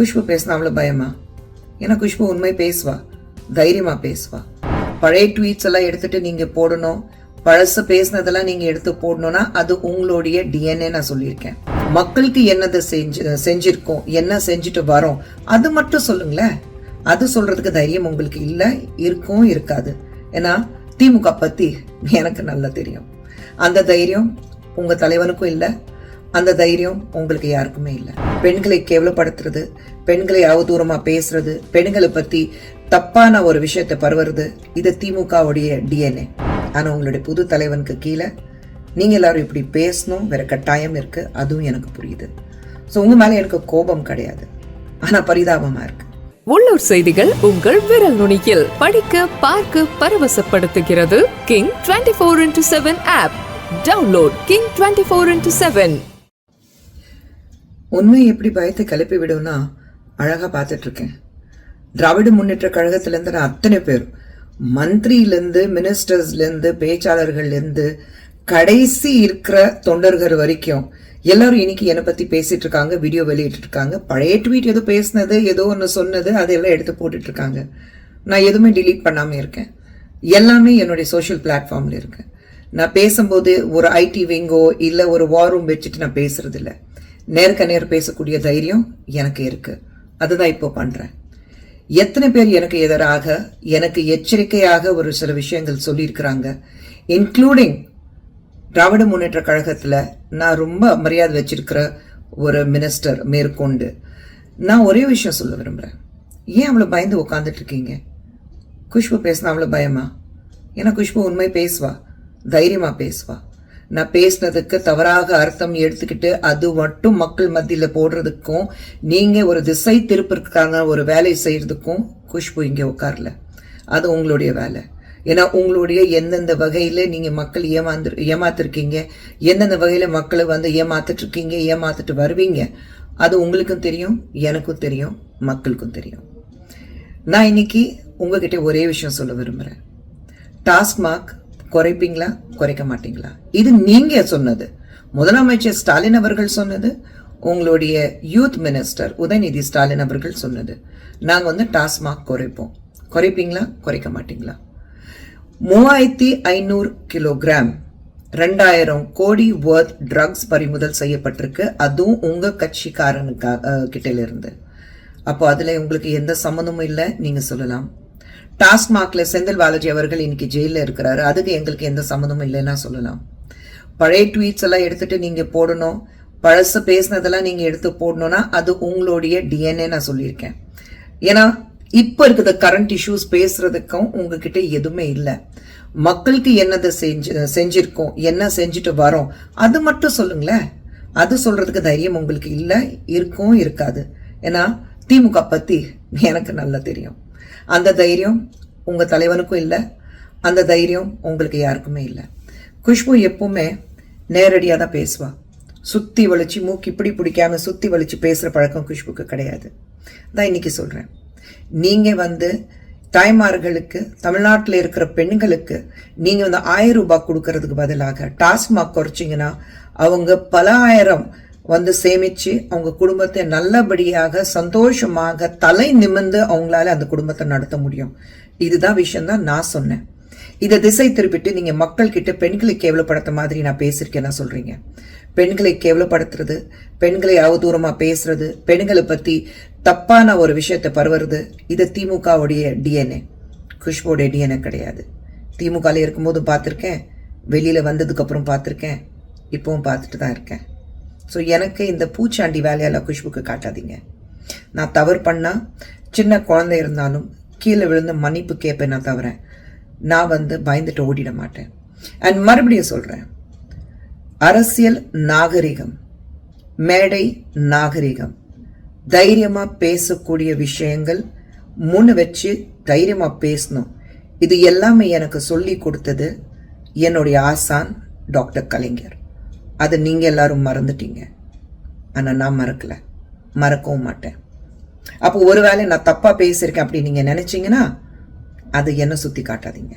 குஷ்பு பேசினா அவ்வளோ பயமா? ஏன்னா குஷ்பு உண்மை பேசுவா தைரியமா பேசுவா. பழைய ட்வீட்ஸ் எல்லாம் எடுத்துட்டு நீங்க போடணும் பழசு பேசினதெல்லாம் நீங்க எடுத்து போடணும்னா அது உங்களுடைய டிஎன்ஏ நான் சொல்லியிருக்கேன். மக்களுக்கு என்னதை செஞ்சு செஞ்சிருக்கோம் என்ன செஞ்சுட்டு வரோம் அது மட்டும் சொல்லுங்களேன். அது சொல்றதுக்கு தைரியம் உங்களுக்கு இல்லை இருக்கும் இருக்காது. ஏன்னா திமுக பத்தி எனக்கு நல்லா தெரியும். அந்த தைரியம் உங்க தலைவனுக்கும் இல்லை அந்த தைரியம் உங்களுக்கு யாருக்குமே இல்லை. பெண்களை கேவலப்படுத்துறது பெண்களை அவதூறமாக பேசுறது பெண்களை பற்றி தப்பான ஒரு விஷயத்தை பரவுறது இது திமுகவுடைய டிஎன்ஏ ஆனால் உங்களுடைய புது தலைவனுக்கு கீழே நீங்கள் எல்லாரும் இப்படி பேசணும் வேற கட்டாயம் இருக்கு அதுவும் எனக்கு புரியுது. ஸோ உங்க மேலே எனக்கு கோபம் கிடையாது. ஆனால் பரிதாபமா இருக்கு. உள்ளூர் செய்திகள் உங்கள் விரல் நுனியில் படிக்க பார்க்க பரவசப்படுத்துகிறது. King twenty four into seven app download king twenty four into seven உண்மை எப்படி பயத்தை கிளப்பி விடும்னா அழகாக பார்த்துட்ருக்கேன். திராவிட முன்னேற்ற கழகத்திலேருந்து நான் அத்தனை பேர் மந்திரியிலேருந்து மினிஸ்டர்ஸ்லேருந்து பேச்சாளர்கள்லேருந்து கடைசி இருக்கிற தொண்டர்கள் வரைக்கும் எல்லாரும் இன்னைக்கு என்னை பற்றி பேசிகிட்டு இருக்காங்க வீடியோ வெளியிட்டு இருக்காங்க பழைய ட்வீட் ஏதோ பேசினது ஏதோ ஒன்று சொன்னது அதையெல்லாம் எடுத்து போட்டுட்ருக்காங்க. நான் எதுவுமே டிலீட் பண்ணாமல் இருக்கேன். எல்லாமே என்னுடைய சோஷியல் பிளாட்ஃபார்மில் இருக்கேன் நான் பேசும்போது ஒரு ஐடி விங்கோ இல்லை ஒரு வார் ரூம் வச்சுட்டு நான் பேசுறதில்லை. நேருக்கு நேர் பேசக்கூடிய தைரியம் எனக்கு இருக்கு. அதுதான் இப்போ பண்றேன். எத்தனை பேர் எனக்கு எதிராக எனக்கு எச்சரிக்கையாக ஒரு சில விஷயங்கள் சொல்லியிருக்கிறாங்க. இன்க்ளூடிங் திராவிட முன்னேற்ற கழகத்தில் நான் ரொம்ப மரியாதை வச்சிருக்கிற ஒரு மினிஸ்டர் மேற்கொண்டு நான் ஒரே விஷயம் சொல்ல விரும்புகிறேன் ஏன் அவ்வளோ பயந்து உட்காந்துட்டு இருக்கீங்க? குஷ்பு பேசினா அவ்வளோ பயமா? ஏன்னா குஷ்பு உண்மை பேசுவா தைரியமாக பேசுவா. நான் பேசினதுக்கு தவறாக அர்த்தம் எடுத்துக்கிட்டு அது மட்டும் மக்கள் மத்தியில் போடுறதுக்கும் நீங்கள் ஒரு திசை திருப்பிற்கான ஒரு வேலை செய்கிறதுக்கும் குஷ்பு இங்கே உட்காரல அது உங்களுடைய வேலை. ஏன்னா உங்களுடைய எந்தெந்த வகையில் நீங்கள் மக்கள் ஏமாந்து ஏமாத்திருக்கீங்க எந்தெந்த வகையில் மக்களை வந்து ஏமாத்திட்டு ஏமாத்துட்டு ஏமாத்திட்டு வருவீங்க அது உங்களுக்கும் தெரியும் எனக்கும் தெரியும் மக்களுக்கும் தெரியும். நான் இன்னைக்கு உங்ககிட்ட ஒரே விஷயம் சொல்ல விரும்புகிறேன் டாஸ்க் மார்க் குறைப்பீங்களா? குறைக்க மாட்டீங்களா? இது நீங்க சொன்னது. முதலமைச்சர் ஸ்டாலின் அவர்கள் சொன்னது. உங்களுடைய யூத் மினிஸ்டர் உதயநிதி ஸ்டாலின் அவர்கள் சொன்னது. நாங்கள் வந்து டாஸ்மாக் குறைப்போம். குறைப்பீங்களா? குறைக்க மாட்டீங்களா? மூவாயிரத்தி ஐநூறு கிலோகிராம் ரெண்டாயிரம் கோடி வர்த் ட்ரக்ஸ் பறிமுதல் செய்யப்பட்டிருக்கு. அதுவும் உங்கள் கட்சிக்காரனுக்கா அஹ், அப்போ அதில் உங்களுக்கு எந்த சம்மந்தமும் இல்லை? நீங்கள் சொல்லலாம். டாஸ்மாக்ல செந்தில் பாலாஜி அவர்கள் இன்னைக்கு ஜெயிலில் இருக்கிறாரு. அதுக்கு எங்களுக்கு எந்த சம்மந்தமும் இல்லைன்னா சொல்லலாம். பழைய ட்வீட்ஸ் எல்லாம் எடுத்துட்டு நீங்க போடணும். பழசு பேசினதெல்லாம் நீங்க எடுத்து போடணும்னா அது உங்களுடைய டிஎன்ஏ நான் சொல்லியிருக்கேன். ஏன்னா இப்போ இருக்கிற கரண்ட் இஷ்யூஸ் பேசுறதுக்கும் உங்ககிட்ட எதுவுமே இல்லை. மக்களுக்கு என்னதை செஞ்சு செஞ்சிருக்கோம் என்ன செஞ்சுட்டு வரோம் அது மட்டும் சொல்லுங்களேன். அது சொல்றதுக்கு தைரியம் உங்களுக்கு இல்லை இருக்கும் இருக்காது. ஏன்னா திமுக பத்தி எனக்கு நல்லா தெரியும். அந்த தைரியம் உங்கள் தலைவனுக்கும் இல்லை. அந்த தைரியம் உங்களுக்கு யாருக்குமே இல்லை. குஷ்பு எப்பவுமே நேரடியாக தான் பேசுவாள் சுற்றி வலிச்சு மூக்கு இப்படி பிடிக்காம சுற்றி வலிச்சு பேசுகிற பழக்கம் குஷ்புக்கு கிடையாது. தான் இன்னைக்கு சொல்கிறேன் நீங்கள் வந்து தாய்மார்களுக்கு தமிழ்நாட்டில் இருக்கிற பெண்களுக்கு நீங்கள் வந்து ஆயிரம் ரூபாய் கொடுக்கறதுக்கு பதிலாக டாஸ்மாக் குறைச்சிங்கன்னா அவங்க பல ஆயிரம் வந்து சேமிச்சு அவங்க குடும்பத்தை நல்லபடியாக சந்தோஷமாக தலை நிமிர்ந்து அவங்களால அந்த குடும்பத்தை நடத்த முடியும். இதுதான் விஷயம் தான் நான் சொன்னேன். இதை திசை திருப்பிட்டு நீங்க மக்கள் கிட்ட பெண்களை கேவலப்படுத்த மாதிரி நான் பேசியிருக்கேன் சொல்றீங்க. பெண்களை கேவலப்படுத்துறது பெண்களை அவதூறமா பேசுறது பெண்களை பத்தி தப்பான ஒரு விஷயத்தை பரவுறது இது திமுகவுடைய டிஎன்ஏ குஷ்போடைய டிஎன்ஏ கிடையாது. திமுகல இருக்கும்போது பார்த்துருக்கேன் வெளியில வந்ததுக்கு அப்புறம் பார்த்துருக்கேன் இப்பவும் பார்த்துட்டு தான் இருக்கேன். ஸோ எனக்கு இந்த பூச்சாண்டி வேலையெல்லாம் குஷ்புக்கு காட்டாதீங்க. நான் தவறு பண்ணால் சின்ன குழந்தை இருந்தாலும் கீழே விழுந்து மன்னிப்பு கேட்பேன் நான் தவிர நான் வந்து பயந்துட்டு ஓடிட மாட்டேன். அண்ட் மறுபடியும் சொல்கிறேன் அரசியல் நாகரிகம் மேடை நாகரிகம் தைரியமாக பேசக்கூடிய விஷயங்கள் முன்னு வச்சு தைரியமாக பேசணும். இது எல்லாமே எனக்கு சொல்லி கொடுத்தது என்னுடைய ஆசான் டாக்டர் கலைஞர். அதை நீங்கள் எல்லாரும் மறந்துட்டீங்க. ஆனால் நான் மறக்கலை. மறக்கவும் மாட்டேன். அப்போ ஒருவேளை நான் தப்பாக பேசியிருக்கேன் அப்படி நீங்கள் நினச்சிங்கன்னா அது என்ன சுற்றி காட்டாதீங்க.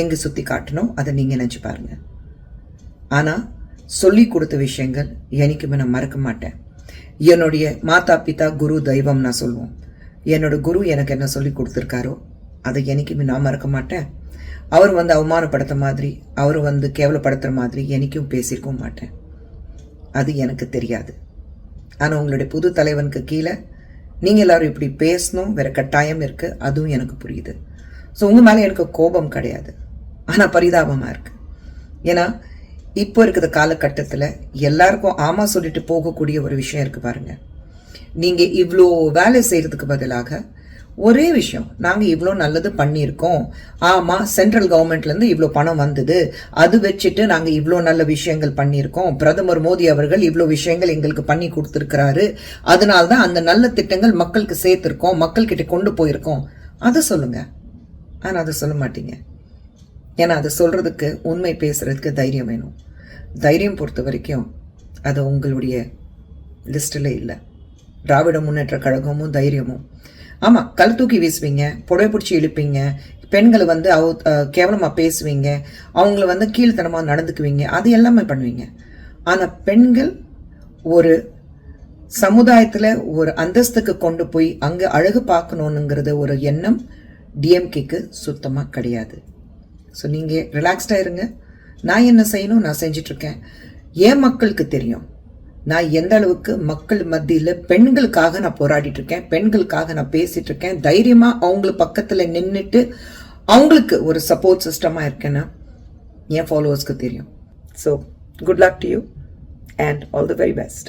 எங்கே சுற்றி காட்டணும் அதை நீங்கள் நினச்சி பாருங்கள் ஆனால் சொல்லி கொடுத்த விஷயங்கள் என்றைக்குமே நான் மறக்க மாட்டேன். என்னுடைய மாதா பிதா குரு தெய்வம் நான் சொல்லுவோம். என்னோட குரு எனக்கு என்ன சொல்லி கொடுத்துருக்காரோ அதை என்றைக்குமே நான் மறக்க மாட்டேன். அவர் வந்து அவமானப்படுத்த மாதிரி அவர் வந்து கேவலப்படுத்துகிற மாதிரி எனக்கும் பேசியிருக்கவும் மாட்டேன். அது எனக்கு தெரியாது. ஆனால் உங்களுடைய புது தலைவனுக்கு கீழே நீங்கள் எல்லாரும் இப்படி பேசணும் வேற கட்டாயம் இருக்குது அதுவும் எனக்கு புரியுது. ஸோ உங்கள் மேலே எனக்கு கோபம் கிடையாது. ஆனால் பரிதாபமாக இருக்குது ஏன்னா இப்போ இருக்கிற காலகட்டத்தில் எல்லாருக்கும் ஆமாம் சொல்லிட்டு போகக்கூடிய ஒரு விஷயம் இருக்கு பாருங்கள் நீங்கள் இவ்வளோ வேலை செய்கிறதுக்கு பதிலாக ஒரே விஷயம். நாங்கள் இவ்வளோ நல்லது பண்ணியிருக்கோம். ஆமாம் சென்ட்ரல் கவர்மெண்ட்லேருந்து இவ்வளோ பணம் வந்தது. அது வச்சுட்டு நாங்கள் இவ்வளோ நல்ல விஷயங்கள் பண்ணியிருக்கோம். பிரதமர் மோடி அவர்கள் இவ்வளோ விஷயங்கள் எங்களுக்கு பண்ணி கொடுத்துருக்கிறாரு. அதனால தான் அந்த நல்ல திட்டங்கள் மக்களுக்கு சேர்த்துருக்கோம். மக்கள்கிட்ட கொண்டு போயிருக்கோம். அதை சொல்லுங்க. ஆனால் அதை சொல்ல மாட்டீங்க. ஏன்னா அதை சொல்கிறதுக்கு உண்மை பேசுகிறதுக்கு தைரியம் வேணும். தைரியம் பொறுத்த வரைக்கும் அது உங்களுடைய லிஸ்ட்டில் இல்லை. திராவிட முன்னேற்ற கழகமும் தைரியமும். ஆமாம் கல் தூக்கி வீசுவீங்க புடவை பிடிச்சி இழுப்பீங்க பெண்களை வந்து அவ கேவலமாக பேசுவீங்க அவங்கள வந்து கீழ்த்தனமாக நடந்துக்குவீங்க அது எல்லாமே பண்ணுவீங்க. ஆனால் பெண்கள் ஒரு சமுதாயத்தில் ஒரு அந்தஸ்துக்கு கொண்டு போய் அங்கே அழகு பார்க்கணுங்கிறது ஒரு எண்ணம் டிஎம்கேக்கு சுத்தமாக கிடையாது. ஸோ நீங்கள் ரிலாக்ஸ்டாக இருங்க. நான் என்ன செய்யணும்? நான் செஞ்சிட்ருக்கேன் என் மக்களுக்கு தெரியும். நான் எந்த அளவுக்கு மக்கள் மத்தியில் பெண்களுக்காக நான் போராடிட்டு இருக்கேன் பெண்களுக்காக நான் பேசிட்டு இருக்கேன் தைரியமாக அவங்கள பக்கத்தில் நின்றுட்டு அவங்களுக்கு ஒரு சப்போர்ட் சிஸ்டமாக இருக்கேன்னா என் ஃபாலோவர்ஸ்க்கு தெரியும். So good luck to you and all the very best